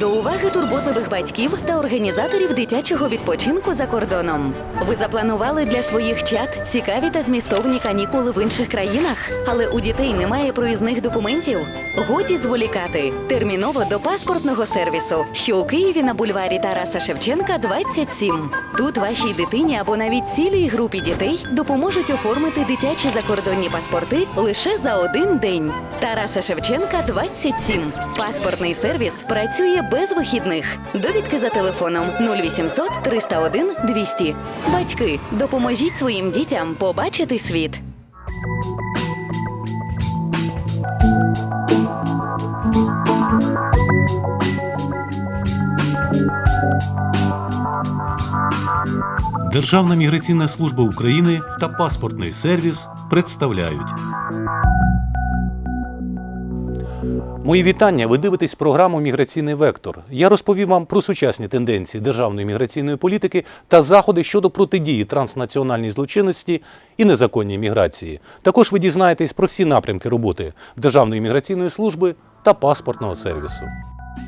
До уваги турботливих батьків та організаторів дитячого відпочинку за кордоном. Ви запланували для своїх чат цікаві та змістовні канікули в інших країнах, але у дітей немає проїзних документів. Годі зволікати терміново до паспортного сервісу, що у Києві на бульварі Тараса Шевченка 27. Тут вашій дитині або навіть цілій групі дітей допоможуть оформити дитячі закордонні паспорти лише за один день. Тараса Шевченка 27. Паспортний сервіс працює без вихідних. Довідки за телефоном 0800 301 200. Батьки, допоможіть своїм дітям побачити світ. Державна міграційна служба України та паспортний сервіс представляють. Мої вітання. Ви дивитесь програму Міграційний вектор. Я розповім вам про сучасні тенденції державної міграційної політики та заходи щодо протидії транснаціональній злочинності і незаконній міграції. Також ви дізнаєтесь про всі напрямки роботи Державної міграційної служби та паспортного сервісу.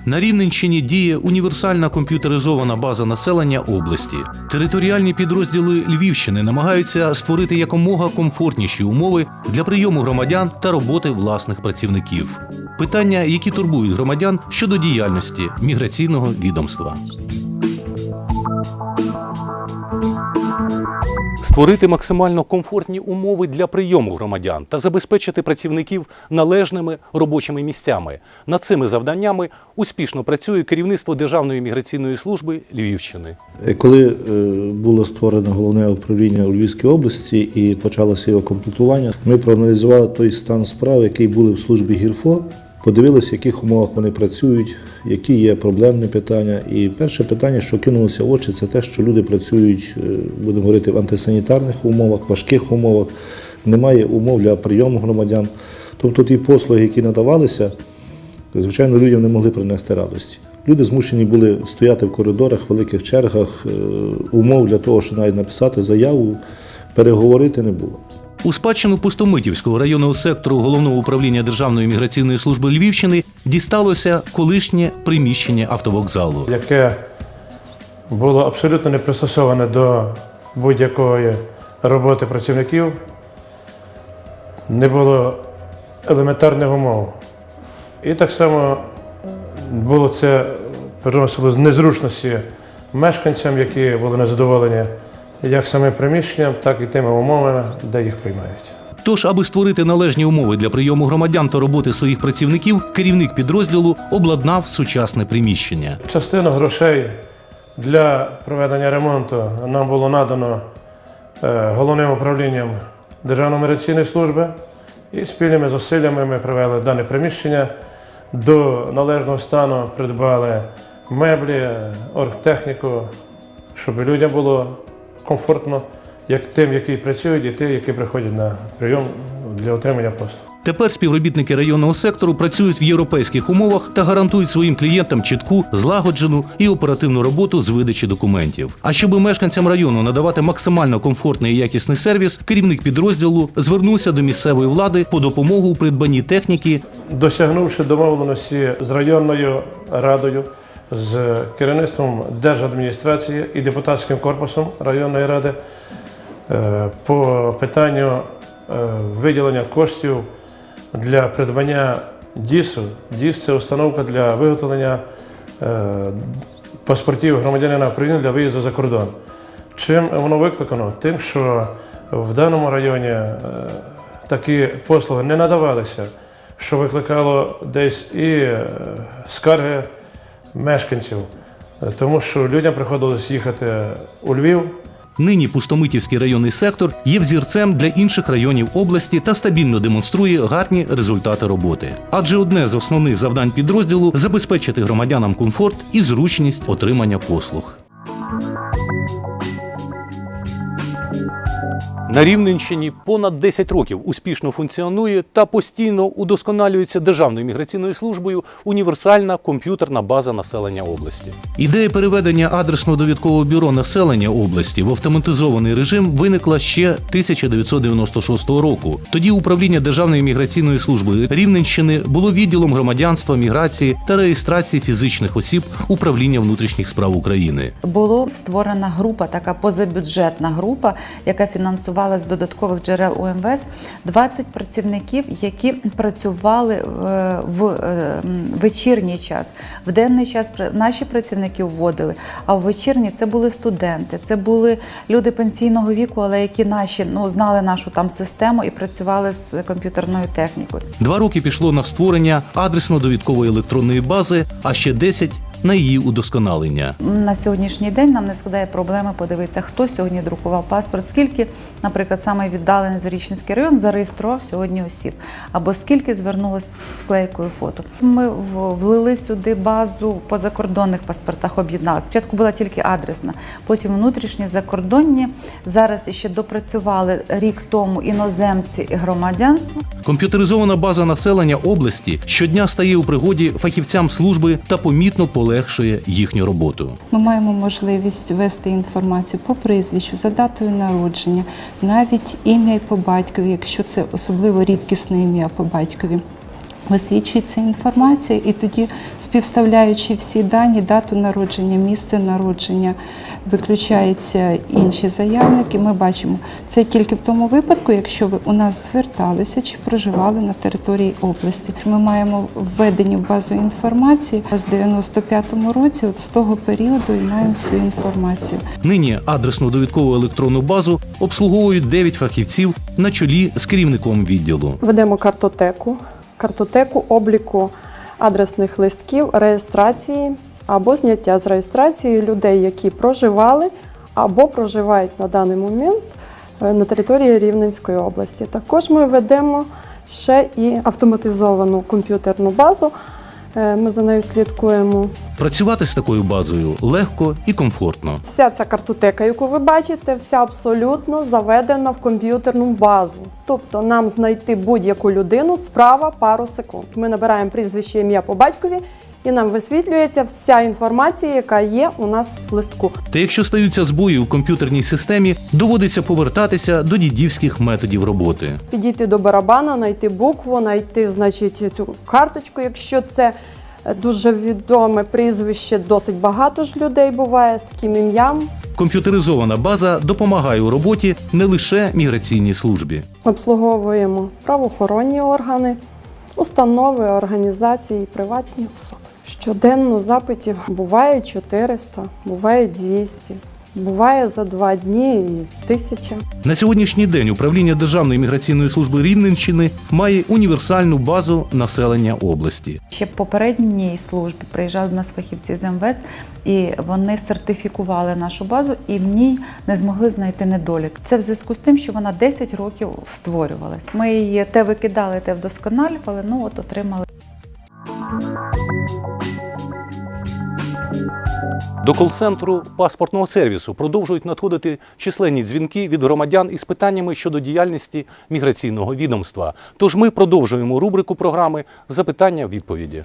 На Рівненщині діє універсальна комп'ютеризована база населення області. Територіальні підрозділи Львівщини намагаються створити якомога комфортніші умови для прийому громадян та роботи власних працівників. Питання, які турбують громадян щодо діяльності міграційного відомства. Створити максимально комфортні умови для прийому громадян та забезпечити працівників належними робочими місцями. Над цими завданнями успішно працює керівництво Державної міграційної служби Львівщини. Е, Коли е, було створено головне управління у Львівській області і почалося його комплектування, ми проаналізували той стан справ, який були в службі ГІРФО, подивилися, в яких умовах вони працюють, які є проблемні питання. І перше питання, що кинулося в очі, це те, що люди працюють, е, будемо говорити, в антисанітарних умовах, важких умовах, немає умов для прийому громадян. Тобто ті послуги, які надавалися, звичайно, людям не могли принести радості. Люди змушені були стояти в коридорах, великих чергах, е, умов для того, щоб навіть написати заяву, переговорити не було. У спадщину Пустомитівського районного сектору головного управління Державної міграційної служби Львівщини дісталося колишнє приміщення автовокзалу. яке було абсолютно не пристосоване до будь-якої роботи працівників, не було елементарних умов. І так само було це приносило незручності мешканцям, які були незадоволені як самим приміщенням, так і тими умовами, де їх приймають. Тож, аби створити належні умови для прийому громадян та роботи своїх працівників, керівник підрозділу обладнав сучасне приміщення. Частину грошей для проведення ремонту нам було надано е, головним управлінням Державної міграційної служби і спільними зусиллями ми привели дане приміщення до належного стану, придбали меблі, оргтехніку, щоб людям було комфортно, як тим, які працюють, і тим, які приходять на прийом для отримання послуг. Тепер співробітники районного сектору працюють в європейських умовах та гарантують своїм клієнтам чітку, злагоджену і оперативну роботу з видачі документів. А щоб мешканцям району надавати максимально комфортний і якісний сервіс, керівник підрозділу звернувся до місцевої влади по допомогу у придбанні техніки Досягнувши домовленості з районною радою, з керівництвом держадміністрації і депутатським корпусом районної ради е, по питанню е, виділення коштів для придбання ДІСу. ДІС це установка для виготовлення е, паспортів громадянина України для виїзду за кордон. Чим воно викликано? Тим, що в даному районі такі послуги не надавалися, що викликало десь і скарги мешканців, тому що людям приходилось їхати у Львів. Нині Пустомитівський районний сектор є взірцем для інших районів області та стабільно демонструє гарні результати роботи. Адже одне з основних завдань підрозділу забезпечити громадянам комфорт і зручність отримання послуг. На Рівненщині понад 10 років успішно функціонує та постійно удосконалюється Державною міграційною службою універсальна комп'ютерна база населення області. Ідея переведення адресно-довідкового бюро населення області в автоматизований режим виникла ще 1996 року. Тоді управління Державної міграційної служби Рівненщини було відділом громадянства, міграції та реєстрації фізичних осіб управління внутрішніх справ України. Було створена група, така позабюджетна група, яка фінансувалася з додаткових джерел УМВС. 20 працівників, які працювали е, в е, вечірній час. В денний час наші працівники вводили, а в вечірній це були студенти, це були люди пенсійного віку, але які наші ну знали нашу там систему і працювали з комп'ютерною технікою. Два роки пішло на створення адресно-довідкової електронної бази, а ще 10 – на її удосконалення. На сьогоднішній день нам не складає проблеми подивитися, хто сьогодні друкував паспорт, скільки, наприклад, саме віддалений Зарічненський район зареєстрував сьогодні осіб, або скільки звернулося з склейкою фото. Ми влили сюди базу по закордонних паспортах, об'єднали. Спочатку була тільки адресна, потім внутрішні закордонні. Зараз іще допрацювали рік тому іноземці і громадянство. Комп'ютеризована база населення області щодня стає у пригоді фахівцям служби та помітно полегшує їхню роботу. Ми маємо можливість ввести інформацію по прізвищу, за датою народження, навіть ім'я і по батькові, якщо це особливо рідкісне ім'я по батькові. Висвічується інформація, і тоді, співставляючи всі дані, дату народження, місце народження, виключаються інші заявники. Ми бачимо це тільки в тому випадку, якщо ви у нас зверталися чи проживали на території області. Ми маємо введені в базу інформації з 95-му році, от з того періоду, і маємо всю інформацію. Нині адресно-довідкову електронну базу обслуговують 9 фахівців на чолі з керівником відділу. Ведемо картотеку, картотеку обліку адресних листків, реєстрації або зняття з реєстрації людей, які проживали або проживають на даний момент е, на території Рівненської області. Також ми ведемо ще і автоматизовану комп'ютерну базу. Е, Ми за нею слідкуємо. Працювати з такою базою легко і комфортно. Вся ця картотека, яку ви бачите, вся абсолютно заведена в комп'ютерну базу. Тобто нам знайти будь-яку людину справа пару секунд. Ми набираємо прізвище ім'я по батькові, і нам висвітлюється вся інформація, яка є у нас в листку. Та якщо стаються збої у комп'ютерній системі, доводиться повертатися до дідівських методів роботи. Підійти до барабана, знайти букву, знайти, значить, цю карточку, якщо це е, дуже відоме прізвище, досить багато ж людей буває з таким ім'ям. Комп'ютеризована база допомагає у роботі не лише міграційній службі. Обслуговуємо правоохоронні органи, установи, організації, приватні особи. Щоденно запитів буває 400, буває 200, буває за два дні і тисяча. На сьогоднішній день управління Державної міграційної служби Рівненщини має універсальну базу населення області. Ще в попередній службі приїжджали до нас фахівці з МВС, і вони сертифікували нашу базу і в ній не змогли знайти недолік. Це в зв'язку з тим, що вона 10 років створювалась. Ми її те викидали, те вдосконалювали, ну от отримали. До кол-центру паспортного сервісу продовжують надходити численні дзвінки від громадян із питаннями щодо діяльності міграційного відомства. Тож ми продовжуємо рубрику програми Запитання-відповіді.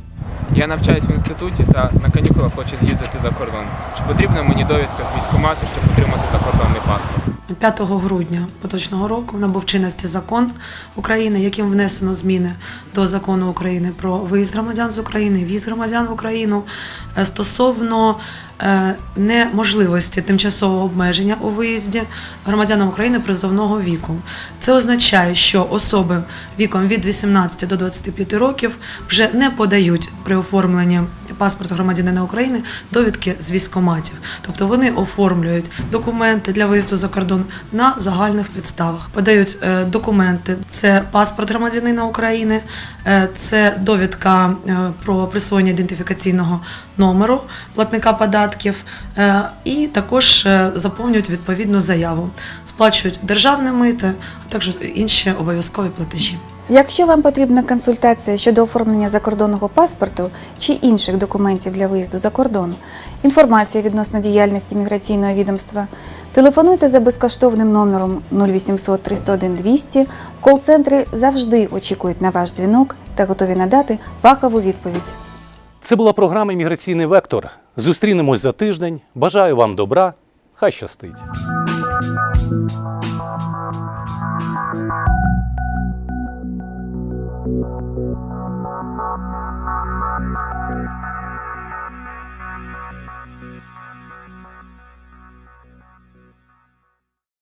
Я навчаюсь в інституті та на канікулах хочу з'їздити за кордон. Чи потрібна мені довідка з військкомату, щоб отримати закордонний паспорт? 5 грудня поточного року набув чинності закон України, яким внесено зміни до закону України про виїзд громадян з України, в'їзд громадян в Україну е, стосовно неможливості тимчасового обмеження у виїзді громадянам України призовного віку. Це означає, що особи віком від 18 до 25 років вже не подають при оформленні паспорту громадянина України довідки з військкоматів. Тобто вони оформлюють документи для виїзду за кордон на загальних підставах. Подають е, документи: це паспорт громадянина України, е, це довідка е, про присвоєння ідентифікаційного номеру платника податків, і також заповнюють відповідну заяву, сплачують державне мито, а також інші обов'язкові платежі. Якщо вам потрібна консультація щодо оформлення закордонного паспорту чи інших документів для виїзду за кордон, інформація відносно діяльності міграційного відомства, Телефонуйте за безкоштовним номером 0800 301 200. Кол-центри завжди очікують на ваш дзвінок та готові надати фахову відповідь. Це була програма Міграційний вектор. Зустрінемось за тиждень. Бажаю вам добра. Хай щастить.